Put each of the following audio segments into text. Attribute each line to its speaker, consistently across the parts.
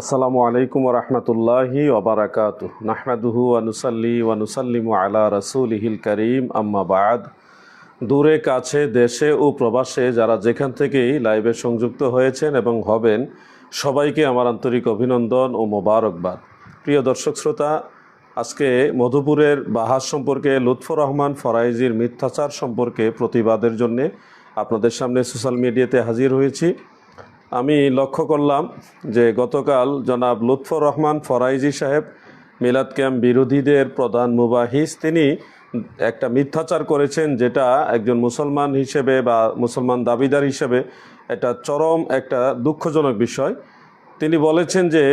Speaker 1: আসসালামু আলাইকুম রহমতুল্লাহি ওবরাকাত নাহমাদুহু আনুসাল্লি ওয়ানুসাল্লিমু আলা রসুলিহিল করিম। আম্মা বাদ। দূরে, কাছে, দেশে ও প্রবাসে যারা যেখান থেকেই লাইভে সংযুক্ত হয়েছেন এবং হবেন, সবাইকে আমার আন্তরিক অভিনন্দন ও মোবারকবাদ। প্রিয় দর্শক শ্রোতা, আজকে মধুপুরের বাহার সম্পর্কে, লুৎফর রহমান ফরাইজির মিথ্যাচার সম্পর্কে প্রতিবাদের জন্যে আপনাদের সামনে সোশ্যাল মিডিয়াতে হাজির হয়েছি। আমি লক্ষ্য করলাম যে গতকাল জনাব লুৎফর রহমান ফরাইজি সাহেব মিলাদ ক্যাম্প বিরোধীদের প্রধান মুবাহিস, তিনি একটা মিথ্যাচার করেছেন যেটা একজন মুসলমান হিসেবে বা মুসলমান দাবিদার হিসেবে এটা চরম, একটা দুঃখজনক বিষয়। তিনি বলেছেন যে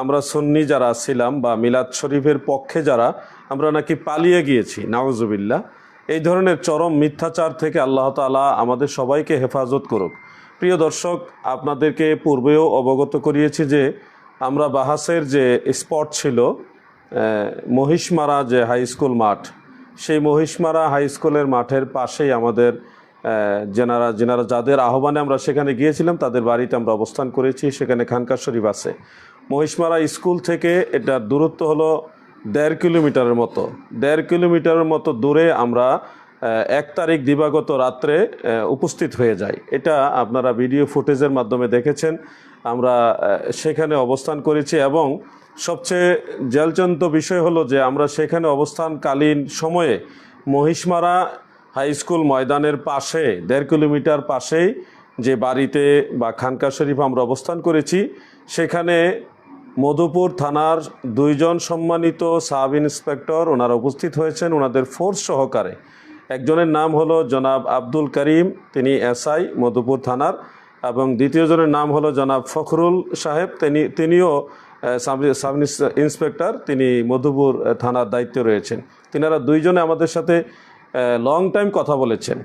Speaker 1: আমরা সুন্নি যারা ছিলাম বা মিলাদ শরীফের পক্ষে যারা, আমরা নাকি পালিয়ে গিয়েছি নাওজুবিল্লা এই ধরনের চরম মিথ্যাচার থেকে আল্লাহ তালা আমাদের সবাইকে হেফাজত করুক। প্রিয় দর্শক, আপনাদেরকে পূর্বেও অবগত করিয়েছি যে আমরা বাহাসের যে স্পট ছিল মহিষমারা যে হাই স্কুল মাঠ, সেই মহিষমারা হাই স্কুলের মাঠের পাশেই আমাদের যেনারা যেনারা যাদের আহ্বানে আমরা সেখানে গিয়েছিলাম, তাদের বাড়িতে আমরা অবস্থান করেছি, সেখানে খানকা শরীফ আছে। মহিষমারা স্কুল থেকে এটার দূরত্ব হলো দেড় কিলোমিটারের মতো। দেড় কিলোমিটারের মতো দূরে আমরা এক তারিখ দিবাগত রাত্রে উপস্থিত হয়ে যায়। এটা আপনারা ভিডিও ফুটেজের মাধ্যমে দেখেছেন। আমরা সেখানে অবস্থান করেছি এবং সবচেয়ে জেলচন্ত বিষয় হলো যে আমরা সেখানে অবস্থানকালীন সময়ে মহিষমারা হাই স্কুল ময়দানের পাশে, দেড় কিলোমিটার পাশেই যে বাড়িতে বা খানকা শরীফ আমরা অবস্থান করেছি, সেখানে মধুপুর থানার দুইজন সম্মানিত সাব ইন্সপেক্টর ওনারা উপস্থিত হয়েছেন। ওনাদের ফোর্স সহকারে একজনের নাম হলো জনাব আব্দুল করিম, তিনি এসআই, মধুপুর থানার, এবং দ্বিতীয়জনের নাম হলো জনাব ফখরুল সাহেব, তিনি, তিনিও সাব ইন্সপেক্টর, তিনি মধুপুর থানার দায়িত্বে রয়েছেন। তিনারা দুইজনে আমাদের সাথে লং টাইম কথা বলেছেন,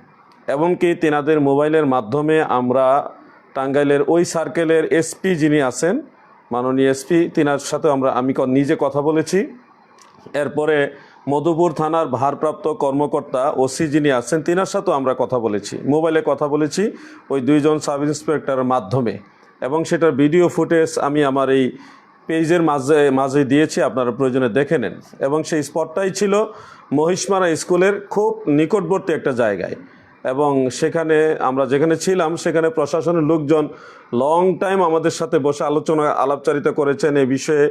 Speaker 1: এমনকি তেনাদের মোবাইলের মাধ্যমে আমরা টাঙ্গাইলের ওই সার্কেলের এসপি যিনি আছেন, মাননীয় এসপি তিনার সাথে আমরা, আমি নিজে কথা বলেছি। এরপরে মধুপুর থানার ভারপ্রাপ্ত কর্মকর্তা ওসি যিনি আছেন, তিনার সাথেও আমরা কথা বলেছি। মোবাইলে কথা বলেছি ওই দুইজন সাব ইন্সপেক্টরের মাধ্যমে। এবং সেটার ভিডিও ফুটেজ আমি আমার এই পেজের মাঝে মাঝে দিয়েছি, আপনারা প্রয়োজনে দেখে নেন। এবং সেই স্পটটাই ছিল মহিষমারা স্কুলের খুব নিকটবর্তী একটা জায়গায়। এবং সেখানে আমরা যেখানে ছিলাম, সেখানে প্রশাসনের লোকজন লং টাইম আমাদের সাথে বসে আলোচনা, আলাপচারিতা করেছেন। এ বিষয়ে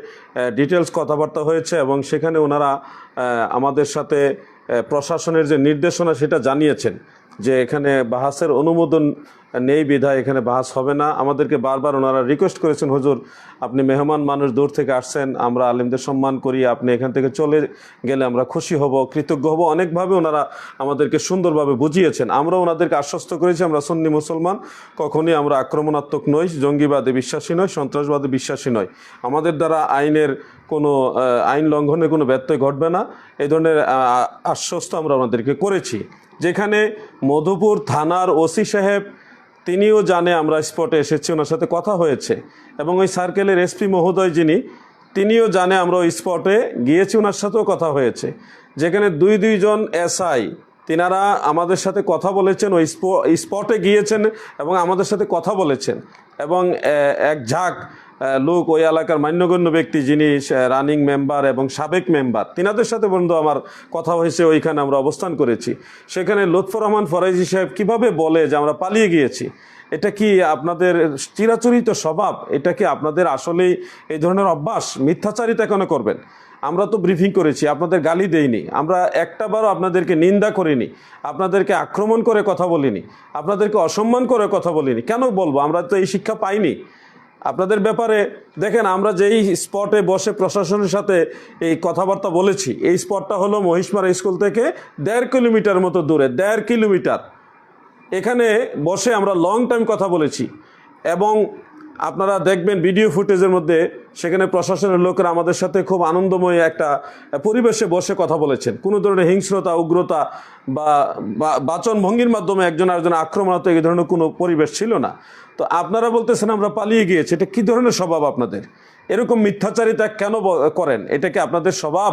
Speaker 1: ডিটেলস কথাবার্তা হয়েছে এবং সেখানে ওনারা আমাদের সাথে প্রশাসনের যে নির্দেশনা সেটা জানিয়েছেন যে এখানে বাহাসের অনুমোদন নেই বিধায় এখানে বাহাস হবে না। আমাদেরকে বারবার ওনারা রিকোয়েস্ট করেছেন, হুজুর, আপনি মেহমান মানুষ দূর থেকে আসছেন, আমরা আলিমদের সম্মান করি, আপনি এখান থেকে চলে গেলে আমরা খুশি হব, কৃতজ্ঞ হব। অনেকভাবে ওনারা আমাদেরকে সুন্দরভাবে বুঝিয়েছেন। আমরা ওনাদেরকে আশ্বস্ত করেছি, আমরা সুন্নি মুসলমান, কখনই আমরা আক্রমণাত্মক নই, জঙ্গিবাদে বিশ্বাসী নই, সন্ত্রাসবাদে বিশ্বাসী নই। আমাদের দ্বারা আইনের কোনো আইন লঙ্ঘনের কোনো ব্যত্যয় ঘটবে না। এই ধরনের আশ্বস্ত আমরা ওনাদেরকে করেছি। যেখানে মধুপুর থানার ওসি সাহেব তিনিও জানে আমরা স্পটে এসেছি, ওনার সাথে কথা হয়েছে। এবং ওই সার্কেলের এসপি মহোদয় যিনি, তিনিও জানে আমরা ওই স্পটে গিয়েছি, ওনার সাথেও কথা হয়েছে। যেখানে দুই দুইজন এসআই, তিনারা আমাদের সাথে কথা বলেছেন, ওই স্পটে গিয়েছেন এবং আমাদের সাথে কথা বলেছেন। এবং এক ঝাঁক লোক ওই এলাকার মান্যগণ্য ব্যক্তি যিনি রানিং মেম্বার এবং সাবেক মেম্বার তিনাদের সাথে বন্ধু আমার কথা হয়েছে, ওইখানে আমরা অবস্থান করেছি। সেখানে লুৎফর রহমান ফরাইজি সাহেব কীভাবে বলে যে আমরা পালিয়ে গিয়েছি? এটা কি আপনাদের চিরাচরিত স্বভাব? এটা কি আপনাদের আসলেই এই ধরনের অভ্যাস? মিথ্যাচারিতা কেন করবেন? আমরা তো ব্রিফিং করেছি, আপনাদের গালি দেইনি। আমরা একটাবারও আপনাদেরকে নিন্দা করিনি, আপনাদেরকে আক্রমণ করে কথা বলিনি, আপনাদেরকে অসম্মান করে কথা বলিনি। কেন বলব? আমরা তো এই শিক্ষা পাইনি। আপনাদের ব্যাপারে দেখেন, আমরা যেই স্পটে বসে প্রশাসনের সাথে এই কথাবার্তা বলেছি, এই স্পটটা হলো মহিষমারা স্কুল থেকে দেড় কিলোমিটার মতো দূরে, দেড় কিলোমিটার। এখানে বসে আমরা লং টাইম কথা বলেছি এবং আপনারা দেখবেন ভিডিও ফুটেজের মধ্যে সেখানে প্রশাসনের লোকেরা আমাদের সাথে খুব আনন্দময় একটা পরিবেশে বসে কথা বলেছেন। কোনো ধরনের হিংস্রতা, উগ্রতা বা বাচন ভঙ্গির মাধ্যমে একজন আরেকজন আক্রমণাত্মক এই ধরনের কোনো পরিবেশ ছিল না। তো আপনারা বলতেছেন আমরা পালিয়ে গিয়েছি, এটা কী ধরনের স্বভাব আপনাদের? এরকম মিথ্যাচারিতা কেন করেন? এটা কি আপনাদের স্বভাব?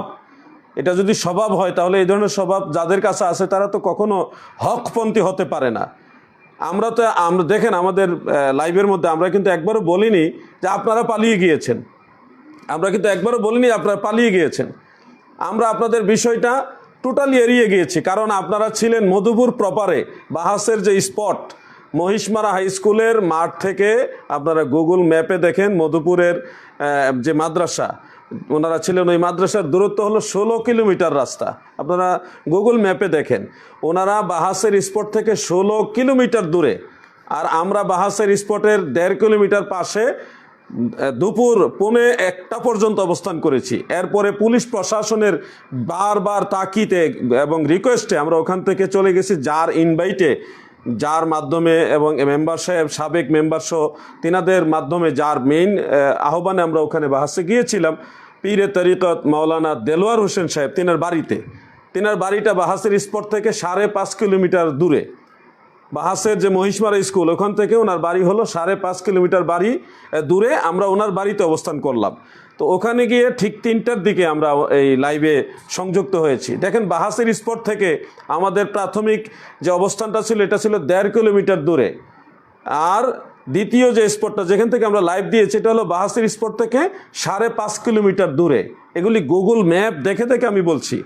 Speaker 1: এটা যদি স্বভাব হয় তাহলে এই ধরনের স্বভাব যাদের কাছে আছে তারা তো কখনো হকপন্থী হতে পারে না। আমরা তো, আমরা, দেখেন আমাদের লাইভের মধ্যে আমরা কিন্তু একবারও বলিনি যে আপনারা পালিয়ে গিয়েছেন। আমরা কিন্তু একবারও বলিনি আপনারা পালিয়ে গিয়েছেন। আমরা আপনাদের বিষয়টা টোটালি এড়িয়ে গিয়েছি। কারণ আপনারা ছিলেন মধুপুর প্রপারে বাহাসের যে স্পট মহিষমারা হাই স্কুলের মাঠ থেকে আপনারা গুগল ম্যাপে দেখেন মধুপুরের যে মাদ্রাসা। ওনারা ছিলেন ওই মাদ্রাসার দূরত্ব হলো ষোলো কিলোমিটার রাস্তা। আপনারা গুগল ম্যাপে দেখেন, ওনারা বাহাসের স্পট থেকে ষোলো কিলোমিটার দূরে, আর আমরা বাহাসের স্পটের দেড় কিলোমিটার পাশে দুপুর পৌনে একটা পর্যন্ত অবস্থান করেছি। এরপরে পুলিশ প্রশাসনের বারবার তাকিতে এবং রিকোয়েস্টে আমরা ওখান থেকে চলে গেছি, যার ইনভাইটে যার মাধ্যমে এবং মেম্বার সাহেব সাবেক মেম্বার সহ তিনাদের মাধ্যমে যার মেইন আহ্বানে আমরা ওখানে বাহাসে গিয়েছিলাম। পীরে তরিকত মাওলানা দেলোয়ার হোসেন সাহেব, তিনার বাড়িতে। তিনার বাড়িটা বাহাসের স্পট থেকে সাড়ে পাঁচ কিলোমিটার দূরে। বাহাসের যে মহিষমারা স্কুল, ওখান থেকে ওনার বাড়ি হলো সাড়ে পাঁচ কিলোমিটার বাড়ি দূরে আমরা ওনার বাড়িতে অবস্থান করলাম। তো ওখানে গিয়ে ঠিক তিনটার দিকে আমরা এই লাইভে সংযুক্ত হয়েছি। দেখেন বাহাসের স্পট থেকে আমাদের প্রাথমিক যে অবস্থানটা ছিল, এটা ছিল দেড় কিলোমিটার দূরে। আর দ্বিতীয় যে স্পটটা যেখান থেকে আমরা লাইভ দিয়েছি, এটা হলো বাহাসির স্পট থেকে সাড়ে পাঁচ কিলোমিটার দূরে। এগুলি গুগল ম্যাপ দেখে দেখে আমি বলছি।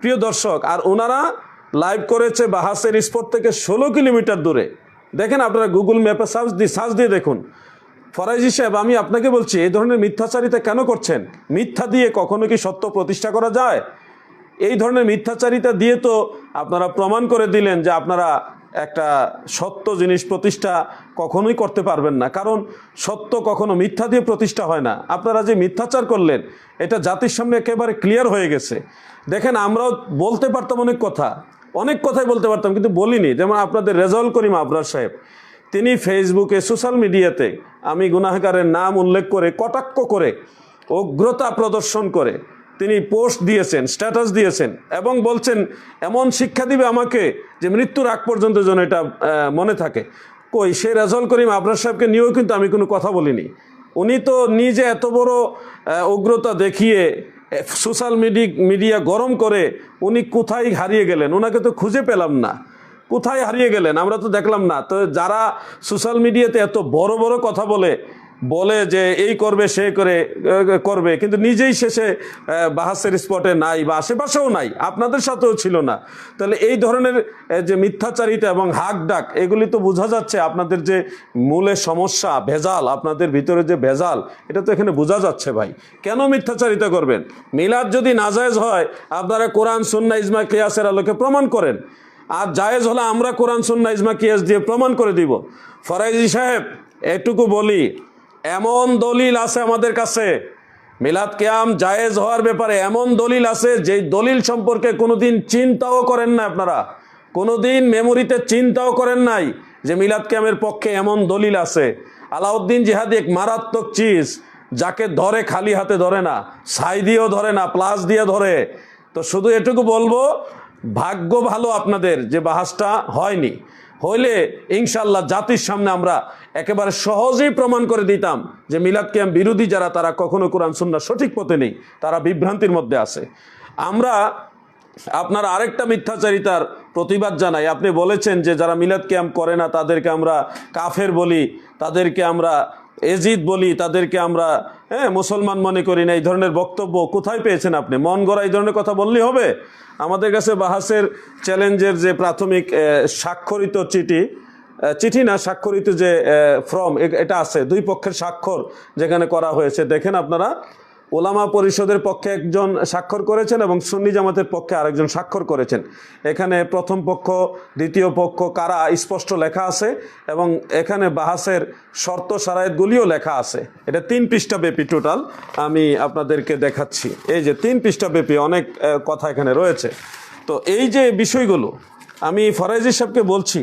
Speaker 1: প্রিয় দর্শক, আর ওনারা লাইভ করেছে বা বাহাসের স্পট থেকে ষোলো কিলোমিটার দূরে। দেখেন আপনারা গুগল ম্যাপে সার্চ দিয়ে সার্চ দিয়ে দেখুন। ফরাইজি সাহেব, আমি আপনাকে বলছি, এই ধরনের মিথ্যাচারিতা কেন করছেন? মিথ্যা দিয়ে কখনো কি সত্য প্রতিষ্ঠা করা যায়? এই ধরনের মিথ্যাচারিতা দিয়ে তো আপনারা প্রমাণ করে দিলেন যে আপনারা একটা সত্য জিনিস প্রতিষ্ঠা কখনোই করতে পারবেন না। কারণ সত্য কখনো মিথ্যা দিয়ে প্রতিষ্ঠা হয় না। আপনারা যে মিথ্যাচার করলেন, এটা জাতির সামনে একেবারে ক্লিয়ার হয়ে গেছে। দেখেন, আমরাও বলতে পারতাম অনেক কথা। অনেক কথাই বলতে পারতাম, কিন্তু বলিনি। যেমন আপনাদের রেজাউল করিম আবরার সাহেব, তিনি ফেসবুকে, সোশ্যাল মিডিয়াতে আমি গুনাহগারের নাম উল্লেখ করে, কটাক্ষ করে উগ্রতা প্রদর্শন করে, তিনি পোস্ট দিয়েছেন, স্ট্যাটাস দিয়েছেন এবং বলছেন, এমন শিক্ষা দিবে আমাকে যে মৃত্যুর আগ পর্যন্ত যেন এটা মনে থাকে। কই, সে রেজল করিম আবরার সাহেবকে নিয়েও কিন্তু আমি কোনো কথা বলিনি। উনি তো নিজে এত বড় উগ্রতা দেখিয়ে সোশ্যাল মিডি, মিডিয়া গরম করে উনি কোথায় হারিয়ে গেলেন? ওনাকে তো খুঁজে পেলাম না। কোথায় হারিয়ে গেলেন? আমরা তো দেখলাম না। তো যারা সোশ্যাল মিডিয়াতে এত বড় বড় কথা বলে বলে যে এই করবে, সে করে করবে। কিন্তু নিজেই শেষে বাহাসের স্পটে নাই বা আশেপাশেও নাই, আপনাদের সাথেও ছিল না। তাহলে এই ধরনের যে মিথ্যাচারিতা এবং হাক ডাক এগুলি তো বোঝা যাচ্ছে আপনাদের যে মূলে সমস্যা, ভেজাল, আপনাদের ভিতরে যে ভেজাল, এটা তো এখানে বোঝা যাচ্ছে ভাই। কেন মিথ্যাচারিতা করবেন? মিলাদ যদি নাজায়েজ হয়, আপনারা কোরআন সুন্না ইজমা, কিয়াসের আলোকে প্রমাণ করেন। আর জায়েজ হলে আমরা কোরআন সুন্না ইজমা, কিয়াস দিয়ে প্রমাণ করে দিব। ফরাইজি সাহেব, এটুকু বলি এমন দলিল আছে আমাদের কাছে। মিলাদ কেয়াম জায়েজ হওয়ার ব্যাপারে এমন দলিল আছে যেই দলিল সম্পর্কে কোনোদিন চিন্তাও করেন না আপনারা। কোনোদিন মেমোরিতে চিন্তাও করেন নাই যে মিলাদ কেয়ামের পক্ষে এমন দলিল আছে। আলাউদ্দিন জিহাদি এক মারাত্মক চিজ, যাকে ধরে খালি হাতে ধরে না, ছাই দিয়েও ধরে না, প্লাস দিয়ে ধরে। তো শুধু এটুকু বলব, ভাগ্য ভালো আপনাদের যে বাহাসটা হয়নি। হইলে ইনশাল্লাহ জাতির সামনে আমরা একেবারে সহজেই প্রমাণ করে দিতাম যে মিলাদ কিয়াম বিরোধী যারা, তারা কখনো কোরআন সুন্না সঠিক পথে নেই, তারা বিভ্রান্তির মধ্যে আছে। আমরা আপনার আরেকটা মিথ্যাচারিতার প্রতিবাদ জানাই। আপনি বলেছেন যে যারা মিলাদ ক্যাম্প করে না, তাদেরকে আমরা কাফের বলি, তাদেরকে আমরা এজিদ বলি, তাদেরকে আমরা হ্যাঁ মুসলমান মনে করি না, এই ধরনের বক্তব্য কোথায় পেয়েছেন আপনি? মন গড়া এই ধরনের কথা বললেই হবে? আমাদের কাছে বাহাসের চ্যালেঞ্জের যে প্রাথমিক স্বাক্ষরিত চিঠি চিঠি না স্বাক্ষরিত যে ফর্ম এটা আছে। দুই পক্ষের স্বাক্ষর যেখানে করা হয়েছে। দেখেন আপনারা, ওলামা পরিষদের পক্ষে একজন স্বাক্ষর করেছেন এবং সুন্নি জামাতের পক্ষে আরেকজন স্বাক্ষর করেছেন। এখানে প্রথম পক্ষ, দ্বিতীয় পক্ষ, কারা, স্পষ্ট লেখা আছে এবং এখানে বাহাসের শর্ত সারায়তগুলিও লেখা আছে। এটা তিন পৃষ্ঠা ব্যাপী টোটাল আমি আপনাদেরকে দেখাচ্ছি। এই যে তিন পৃষ্ঠা ব্যাপী অনেক কথা এখানে রয়েছে। তো এই যে বিষয়গুলো, আমি ফরাইজি সাহেবকে বলছি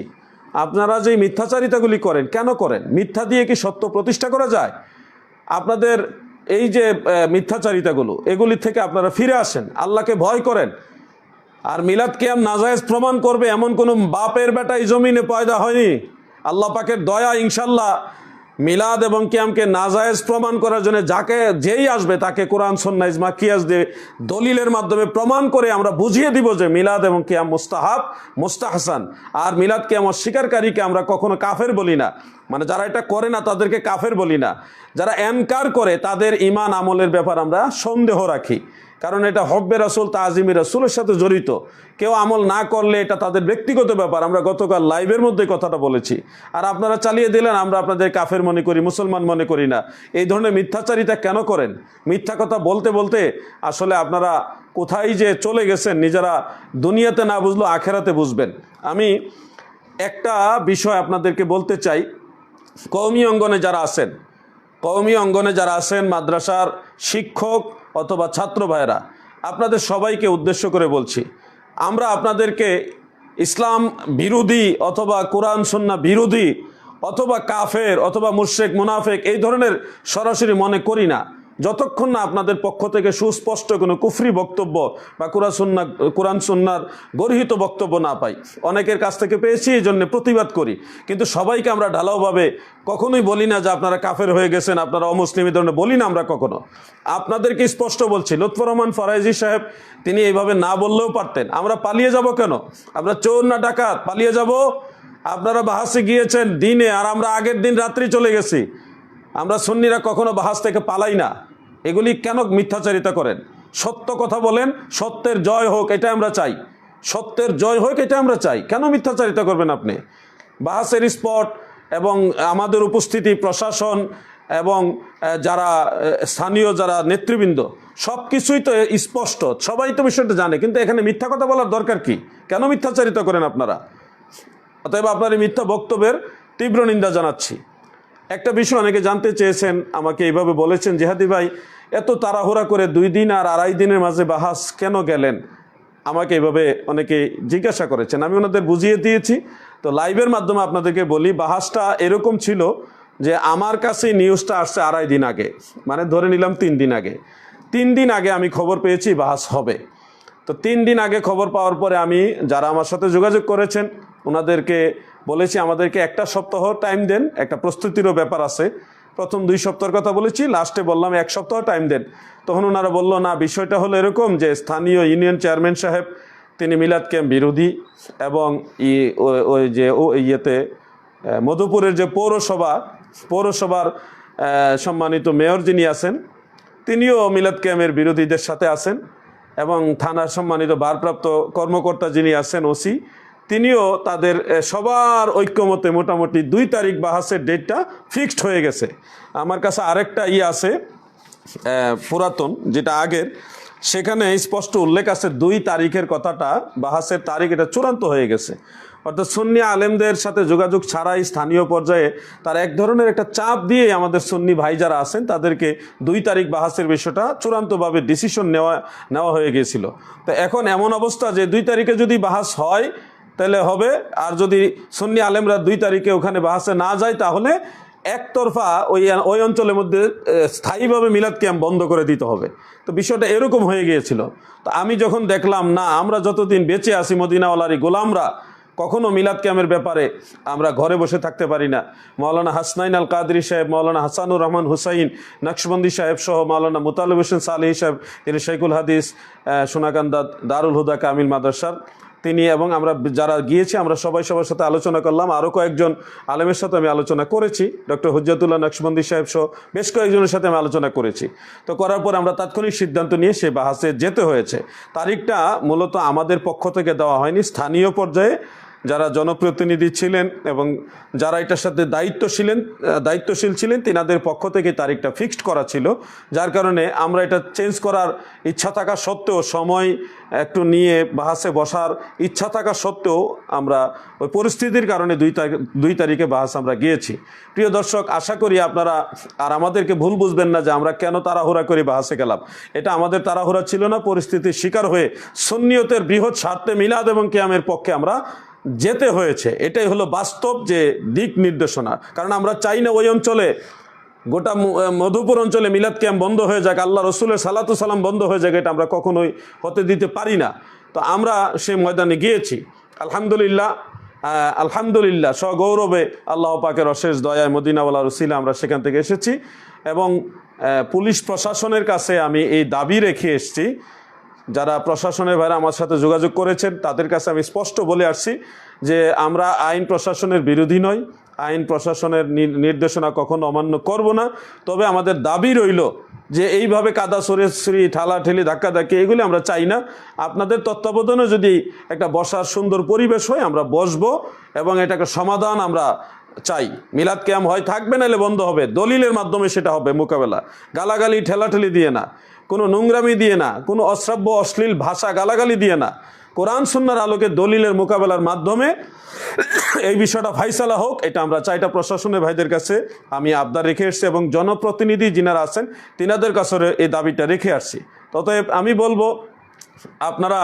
Speaker 1: আপনারা যে মিথ্যাচারিতাগুলি করেন, কেন করেন? মিথ্যা দিয়ে কি সত্য প্রতিষ্ঠা করা যায়? আপনাদের এই যে মিথ্যাচারিতাগুলো, এগুলি থেকে আপনারা ফিরে আসেন, আল্লাহকে ভয় করেন। আর মিলাদ কিয়াম নাজায়েজ প্রমাণ করবে, এমন কোনো বাপের বেটা এই জমিনে পয়দা হয়নি। আল্লাহ পাকের দয়া ইনশাল্লাহ মিলাদ এবং কিয়ামকে নাজায়েজ প্রমাণ করার জন্য যাকে যেই আসবে, তাকে কোরআন সন্না ইজমা, কিয়াস দিয়ে দলিলের মাধ্যমে প্রমাণ করে আমরা বুঝিয়ে দিব যে মিলাদ এবং কিয়াম মুস্তাহাব, মুস্তাহসান। আর মিলাদ, কিয়াম অস্বীকারীকে আমরা কখনো কাফের বলি না। মানে যারা এটা করে না, তাদেরকে কাফের বলি না। যারা এনকার করে, তাদের ইমান আমলের ব্যাপার আমরা সন্দেহ রাখি। কারণ এটা হব্বে রাসুল, তাজিমি রাসুলের সাথে জড়িত। কেউ আমল না করলে এটা তাদের ব্যক্তিগত ব্যাপার। আমরা গতকাল লাইভের মধ্যে কথাটা বলেছি। আর আপনারা চালিয়ে দিলেন, আমরা আপনাদের কাফের মনে করি, মুসলমান মনে করি না। এই ধরনের মিথ্যাচারিতা কেন করেন? মিথ্যা কথা বলতে বলতে আসলে আপনারা কোথায় যে চলে গেছেন, নিজেরা দুনিয়াতে না বুঝলো, আখেরাতে বুঝবেন। আমি একটা বিষয় আপনাদেরকে বলতে চাই। কৌমি অঙ্গনে যারা আছেন, কওমি অঙ্গনে যারা আছেন, মাদ্রাসার শিক্ষক অথবা ছাত্র ভাইরা আপনাদের সবাইকে উদ্দেশ্য করে বলছি, আমরা আপনাদেরকে ইসলাম বিরোধী অথবা কোরআন সন্না বিরোধী অথবা কাফের অথবা মুর্শেক মুনাফেক এই ধরনের সরাসরি মনে করি না। যতক্ষণ না আপনাদের পক্ষ থেকে সুস্পষ্ট কোনো কুফরি বক্তব্য বা কোরআন সুন্না, কোরআন সুন্নার গর্হিত বক্তব্য না পাই, অনেকের কাছ থেকে পেয়েছি এই জন্য প্রতিবাদ করি। কিন্তু সবাইকে আমরা ঢালাওভাবে কখনোই বলি না যে আপনারা কাফের হয়ে গেছেন, আপনারা অমুসলিম এই ধরনের বলি না আমরা কখনো। আপনাদেরকে স্পষ্ট বলছি, লুৎফর রহমান ফরাইজি সাহেব, তিনি এইভাবে না বললেও পারতেন। আমরা পালিয়ে যাব কেন? আমরা চোর না ডাকাত? পালিয়ে যাব? আপনারা বাহাসে গিয়েছেন দিনে, আর আমরা আগের দিন রাত্রি চলে গেছি। আমরা সন্নিরা কখনো বাহাস থেকে পালাই না। এগুলি কেন মিথ্যাচারিতা করেন? সত্য কথা বলেন, সত্যের জয় হোক এটা আমরা চাই। সত্যের জয় হোক এটা আমরা চাই। কেন মিথ্যাচারিতা করবেন আপনি? বাহাসের স্পট এবং আমাদের উপস্থিতি, প্রশাসন এবং যারা স্থানীয় যারা নেতৃবৃন্দ সব কিছুই তো স্পষ্ট। সবাই তো বিষয়টা জানে, কিন্তু এখানে মিথ্যা কথা বলার দরকার কি? কেন মিথ্যাচারিতা করেন আপনারা? অতএব আপনার এই মিথ্যা বক্তব্যের তীব্র নিন্দা জানাচ্ছি। একটা বিষয় অনেকে জানতে চেয়েছেন, আমাকে এইভাবে বলেছেন, জেহাদি ভাই, এত তাড়াহুড়া করে দুই দিন আর আড়াই দিনের মাঝে বাহাস কেন গেলেন? আমাকে এইভাবে অনেকে জিজ্ঞাসা করেছেন, আমি ওনাদের বুঝিয়ে দিয়েছি। তো লাইভের মাধ্যমে আপনাদেরকে বলি, বাহাসটা এরকম ছিল যে আমার কাছে নিউজটা আসছে আড়াই দিন আগে মানে ধরে নিলাম তিন দিন আগে। তিন দিন আগে আমি খবর পেয়েছি বাহাস হবে। তো তিন দিন আগে খবর পাওয়ার পরে আমি, যারা আমার সাথে যোগাযোগ করেছেন, ওনাদেরকে বলেছি, আমাদেরকে একটা সপ্তাহ টাইম দেন। একটা প্রস্তুতিরও ব্যাপার আছে। প্রথম দুই সপ্তাহের কথা বলেছি লাস্টে বললাম এক সপ্তাহ টাইম দেন। তখন ওনারা বলল, না, বিষয়টা হলো এরকম যে স্থানীয় ইউনিয়ন চেয়ারম্যান সাহেব, তিনি মিলাদ ক্যাম্প বিরোধী এবং ই ওই যে, ও ইয়েতে মধুপুরের যে পৌরসভা, পৌরসভার সম্মানিত মেয়র যিনি আছেন, তিনিও মিলাদ ক্যাম্পের বিরোধীদের সাথে আছেন এবং থানার সম্মানিত ভারপ্রাপ্ত কর্মকর্তা যিনি আছেন, ওসি তিনিও তাদের সবার ঐক্যমতে মোটামুটি দুই তারিখ বাহাসের ডেটটা ফিক্সড হয়ে গেছে। আমার কাছে আরেকটা ই আছে পুরাতন, যেটা আগের। সেখানে স্পষ্ট উল্লেখ আছে, দুই তারিখের কথাটা, বাহাসের তারিখ এটা চূড়ান্ত হয়ে গেছে। অর্থাৎ সুন্নি আলেমদের সাথে যোগাযোগ ছাড়াই স্থানীয় পর্যায়ে তার এক ধরনের একটা চাপ দিয়ে আমাদের সুন্নি ভাই যারা আছেন, তাদেরকে দুই তারিখ বাহাসের বিষয়টা চূড়ান্তভাবে ডিসিশন নেওয়া নেওয়া হয়ে গিয়েছিল তো এখন এমন অবস্থা যে দুই তারিখে যদি বাহাস হয় তাহলে হবে। আর যদি সুন্নি আলেমরা দুই তারিখে ওখানে বাহাসে না যায়, তাহলে একতরফা ওই ওই অঞ্চলের মধ্যে স্থায়ীভাবে মিলাদ ক্যাম্প বন্ধ করে দিতে হবে। তো বিষয়টা এরকম হয়ে গিয়েছিল। তো আমি যখন দেখলাম, না, আমরা যতদিন বেঁচে আছি মদিনাওয়ালারি গোলামরা, কখনো মিলাদ ক্যাম্পের ব্যাপারে আমরা ঘরে বসে থাকতে পারি না। মৌলানা হাসনাইন আল কাদরি সাহেব মৌলানা হাসানুর রহমান হুসাইন, নকশবন্দি সাহেব সহ মৌলানা মুতালিব হোসেন সালেহি সাহেব, তিনি শেখুল হাদিস সোনাকান্দা দারুল হুদা কামিল মাদ্রাসার তিনি এবং আমরা যারা গিয়েছি, আমরা সবাই সবার সাথে আলোচনা করলাম। আরও কয়েকজন আলেমের সাথে আমি আলোচনা করেছি। ডক্টর হুজ্জাতুল্লাহ নকশবন্দি সাহেব সহ বেশ কয়েকজনের সাথে আমি আলোচনা করেছি। তো করার পর আমরা তাৎক্ষণিক সিদ্ধান্ত নিয়ে সে বাহাসে যেতে হয়েছে। তারিখটা মূলত আমাদের পক্ষ থেকে দেওয়া হয়নি। স্থানীয় পর্যায়ে যারা জনপ্রতিনিধি ছিলেন এবং যারা এটার সাথে দায়িত্বশীলেন দায়িত্বশীল ছিলেন, তিনাদের পক্ষ থেকে তারিখটা ফিক্সড করা ছিল। যার কারণে আমরা এটা চেঞ্জ করার ইচ্ছা থাকা সত্ত্বেও সময় একটু নিয়ে বাহাসে বসার ইচ্ছা থাকা সত্ত্বেও আমরা ওই পরিস্থিতির কারণে দুই তারিখ, দুই তারিখে বাহাস আমরা গিয়েছি। প্রিয় দর্শক, আশা করি আপনারা আর আমাদেরকে ভুল বুঝবেন না যে আমরা কেন তাড়াহুড়া করি বাহাসে গেলাম। এটা আমাদের তাড়াহুড়া ছিল না, পরিস্থিতির শিকার হয়ে সুন্নিয়তের বৃহৎ স্বার্থে মিলাদ এবং কিয়ামের পক্ষে আমরা যেতে হয়েছে। এটাই হলো বাস্তব যে দিক নির্দেশনা। কারণ আমরা চাই না ওই অঞ্চলে, গোটা মধুপুর অঞ্চলে মিলাদ ক্যাম্প বন্ধ হয়ে যাক, আল্লাহ রসুলের সালাতু সালাম বন্ধ হয়ে যাক, এটা আমরা কখনোই হতে দিতে পারি না। তো আমরা সেই ময়দানে গিয়েছি। আলহামদুলিল্লাহ আলহামদুলিল্লাহ, সগৌরবে আল্লাহ পাকের অশেষ দয়ায় মদিনাওয়ালা রসিলা আমরা সেখান থেকে এসেছি এবং পুলিশ প্রশাসনের কাছে আমি এই দাবি রেখে এসেছি যারা প্রশাসনের ভাইরা আমার সাথে যোগাযোগ করেছেন, তাদের কাছে আমি স্পষ্ট বলে আসছি যে আমরা আইন প্রশাসনের বিরোধী নই। আইন প্রশাসনের নির্দেশনা কখনো অমান্য করব না। তবে আমাদের দাবি রইল যে এইভাবে কাদা সরেছড়ি ঠালাঠেলি ধাক্কাধাক্কি এগুলি আমরা চাই না। আপনাদের তত্ত্বাবধানে যদি একটা বসার সুন্দর পরিবেশ হয়, আমরা বসবো এবং এটাকে সমাধান আমরা চাই। মিলাদ ক্যাম্প হয়, থাকবে নাহলে বন্ধ হবে। দলিলের মাধ্যমে সেটা হবে মোকাবেলা। গালাগালি, ঠেলাঠেলি দিয়ে না। কোনো নোংরামি দিয়ে না, কোনো অশ্রাব্য, অশ্লীল ভাষা গালাগালি দিয়ে না। কোরআন সুন্নার আলোকে দলিলের মোকাবেলার মাধ্যমে এই বিষয়টা ফাইসালা হোক, এটা আমরা চাইটা প্রশাসনের ভাইদের কাছে আমি আবদার রেখে এসেছি এবং জনপ্রতিনিধি যিনারা আছেন, তিনাদের কাছে এই দাবিটা রেখে আসছি। ততএব আমি বলব, আপনারা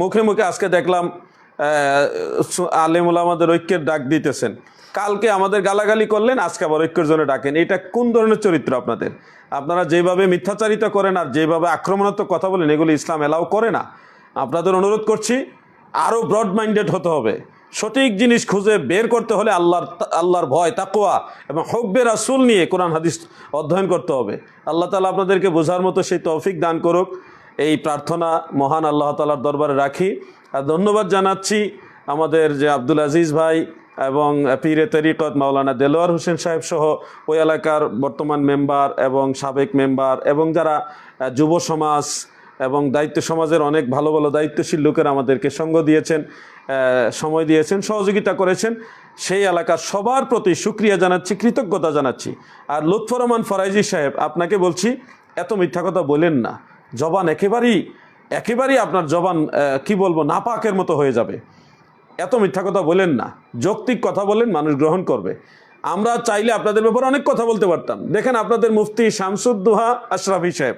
Speaker 1: মুখে মুখে আজকে দেখলাম আলেমুল আমাদের ঐক্যের ডাক দিতেছেন। কালকে আমাদের গালাগালি করলেন, আজকে আবার ঐক্যের জন্য ডাকেন। এটা কোন ধরনের চরিত্র আপনাদের? আপনারা যেভাবে মিথ্যাচারিতা করেন আর যেভাবে আক্রমণাত্মক কথা বলেন, এগুলো ইসলাম এলাও করে না। আপনাদের অনুরোধ করছি আরও ব্রড মাইন্ডেড হতে হবে। সঠিক জিনিস খুঁজে বের করতে হলে আল্লাহর আল্লাহর ভয় তাকোয়া এবং হকবে রাসুল নিয়ে কোরআন, হাদিস অধ্যয়ন করতে হবে। আল্লাহ তালা আপনাদেরকে বোঝার মতো সেই তৌফিক দান করুক। এই প্রার্থনা মহান আল্লাহ তালার দরবারে রাখি। আর ধন্যবাদ জানাচ্ছি আমাদের যে আব্দুল আজিজ ভাই এবং পীরে তরিকত মাওলানা দেলোয়ার হোসেন সাহেব সহ ওই এলাকার বর্তমান মেম্বার এবং সাবেক মেম্বার এবং যারা যুব সমাজ এবং দায়িত্ব সমাজের অনেক ভালো ভালো দায়িত্বশীল লোকেরা আমাদেরকে সঙ্গ দিয়েছেন সময় দিয়েছেন, সহযোগিতা করেছেন, সেই এলাকার সবার প্রতি সুক্রিয়া জানাচ্ছি, কৃতজ্ঞতা জানাচ্ছি। আর লুৎফর রহমান ফরাইজি সাহেব, আপনাকে বলছি, এত মিথ্যা কথা বলেন না। জবান একেবারেই একেবারেই আপনার জবান কি বলব, নাপাকের মতো হয়ে যাবে। এত মিথ্যা কথা বলেন না। যৌক্তিক কথা বলেন, মানুষ গ্রহণ করবে। আমরা চাইলে আপনাদের ব্যাপারে অনেক কথা বলতে পারতাম। দেখেন আপনাদের মুফতি শামসুদ্দোহা আশরাফি সাহেব,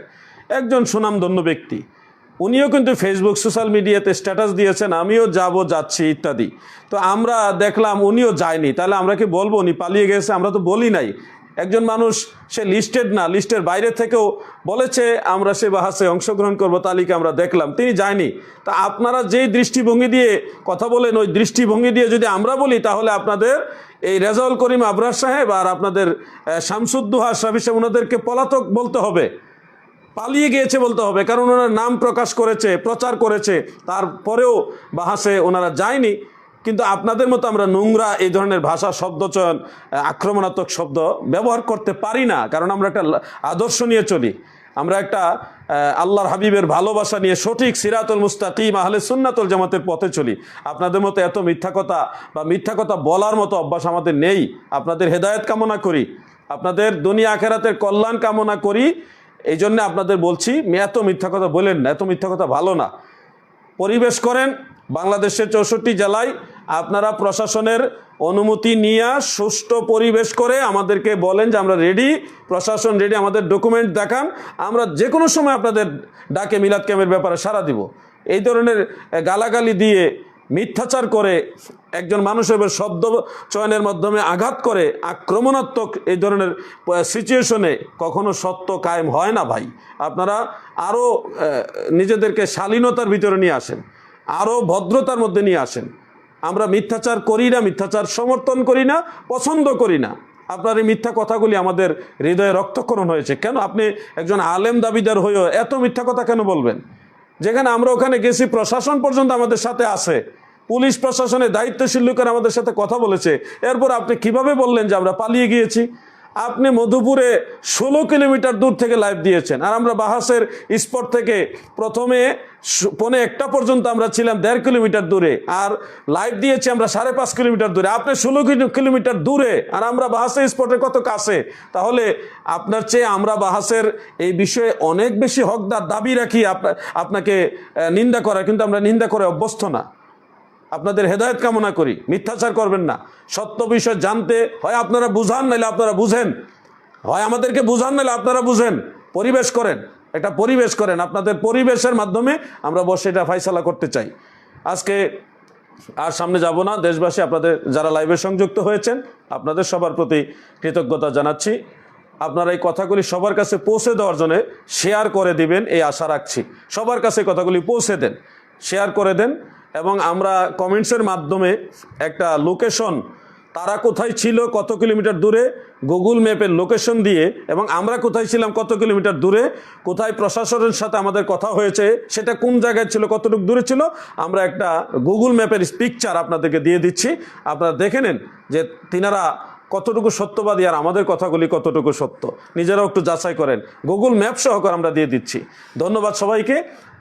Speaker 1: একজন সুনামধন্য ব্যক্তি। উনিও কিন্তু ফেসবুক সোশ্যাল মিডিয়াতে স্ট্যাটাস দিয়েছেন, আমিও যাব, যাচ্ছি, ইত্যাদি। তো আমরা দেখলাম উনিও যায়নি। তাহলে আমরা কি বলব? উনি পালিয়ে গেছে, আমরা তো বলি নাই। একজন মানুষ, সে লিস্টেড না লিস্টের বাইরে থেকেও বলেছে, আমরা সে বাহাসে অংশগ্রহণ করব, তালিকা আমরা দেখলাম। তিনি যায়নি। তা আপনারা যেই দৃষ্টিভঙ্গি দিয়ে কথা বলেন, ওই দৃষ্টিভঙ্গি দিয়ে যদি আমরা বলি, তাহলে আপনাদের এই রেজাউল করিম আবরার সাহেব আর আপনাদের শামসুদ্দোহা সাহেব সাহেব, ওনাদেরকে পলাতক বলতে হবে। পালিয়ে গিয়েছে বলতে হবে, কারণ ওনার নাম প্রকাশ করেছে, প্রচার করেছে। তারপরেও বাহাসে ওনারা যায়নি। কিন্তু আপনাদের মতো আমরা নোংরা এই ধরনের ভাষা শব্দচয়ন আক্রমণাত্মক শব্দ ব্যবহার করতে পারি না, কারণ আমরা একটা আদর্শ নিয়ে চলি। আমরা একটা আল্লাহর হাবিবের ভালোবাসা নিয়ে সঠিক সিরাতুল মুস্তাকিম, আহলে সুন্নাতুল জামাতের পথে চলি। আপনাদের মতো এত মিথ্যা কথা বা মিথ্যা কথা বলার মতো অভ্যাস আমাদের নেই। আপনাদের হেদায়েত কামনা করি। আপনাদের দুনিয়া আখেরাতের কল্যাণ কামনা করি। এই জন্য আপনাদের বলছি এত মিথ্যা কথা বলেন না, এত মিথ্যা কথা ভালো না। পরিবেশ করেন, বাংলাদেশের চৌষট্টি জেলায় আপনারা প্রশাসনের অনুমতি নিয়ে সুষ্ঠু পরিবেশ করে আমাদেরকে বলেন যে আমরা রেডি প্রশাসন রেডি আমাদের ডকুমেন্ট দেখান। আমরা যে কোনো সময় আপনাদের ডাকে মিলাদ ক্যাম্পের ব্যাপারে সাড়া দিব। এই ধরনের গালাগালি দিয়ে, মিথ্যাচার করে একজন মানুষের শব্দ চয়নের মাধ্যমে আঘাত করে আক্রমণাত্মক এই ধরনের সিচুয়েশনে কখনো সত্য কায়েম হয় না ভাই। আপনারা আরও নিজেদেরকে শালীনতার ভিতরে নিয়ে আসেন। আরও ভদ্রতার মধ্যে নিয়ে আসেন। আমরা মিথ্যাচার করি না, মিথ্যাচার সমর্থন করি না, পছন্দ করি না। আপনার এই মিথ্যা কথাগুলি আমাদের হৃদয়ে রক্তক্ষরণ হয়েছে। কেন? আপনি একজন আলেম দাবিদার হয়েও এত মিথ্যা কথা কেন বলবেন? যেখানে আমরা ওখানে গেছি, প্রশাসন পর্যন্ত আমাদের সাথে আছে। পুলিশ প্রশাসনের দায়িত্বশীল লোকের আমাদের সাথে কথা বলেছে। এরপর আপনি কীভাবে বললেন যে আমরা পালিয়ে গিয়েছি? আপনি মধুপুরে ষোলো কিলোমিটার দূর থেকে লাইভ দিয়েছেন। আর আমরা বাহাসের স্পট থেকে প্রথমে পনে একটা পর্যন্ত আমরা ছিলাম দেড় কিলোমিটার দূরে। আর লাইভ দিয়েছি আমরা সাড়ে পাঁচ কিলোমিটার দূরে। আপনি ষোলো কিলো- কিলোমিটার দূরে আর আমরা বাহাসের স্পটে কত কাছে? তাহলে আপনার চেয়ে আমরা বাহাসের এই বিষয়ে অনেক বেশি হকদার দাবি রাখি আপনা- আপনাকে নিন্দা করা। কিন্তু আমরা নিন্দা করে অভ্যস্ত না। আপনাদের হেদায়েত কামনা করি, মিথ্যাচার করবেন না। সত্য বিষয় জানতে হয় আপনারা বুঝান নাহলে আপনারা বুঝেন। হয় আমাদেরকে বুঝান নাহলে আপনারা বুঝেন। পরিবেশ করেন, একটা পরিবেশ করেন। আপনাদের পরিবেশের মাধ্যমে আমরা বসে এটা ফাইসালা করতে চাই। আজকে আর সামনে যাব না, দেশবাসী আপনাদের যারা লাইভে সংযুক্ত হয়েছেন, আপনাদের সবার প্রতি কৃতজ্ঞতা জানাচ্ছি। আপনারা এই কথাগুলি সবার কাছে পৌঁছে দেওয়ার জন্য শেয়ার করে দিবেন, এই আশা রাখছি। সবার কাছে কথাগুলি পৌঁছে দেন, শেয়ার করে দেন। এবং আমরা কমেন্টসের মাধ্যমে একটা লোকেশন তারা কোথায় ছিল, কত কিলোমিটার দূরে গুগল ম্যাপের লোকেশন দিয়ে, এবং আমরা কোথায় ছিলাম, কত কিলোমিটার দূরে, কোথায় প্রশাসনের সাথে আমাদের কথা হয়েছে, সেটা কোন জায়গায় ছিল, কতটুকু দূরে ছিল, আমরা একটা গুগল ম্যাপের পিকচার আপনাদেরকে দিয়ে দিচ্ছি। আপনারা দেখে নেন যে তিনারা কতটুকু সত্যবাদী আর আমাদের কথাগুলি কতটুকু সত্য। নিজেরাও একটু যাচাই করেন। গুগল ম্যাপ সহকার আমরা দিয়ে দিচ্ছি। ধন্যবাদ সবাইকে।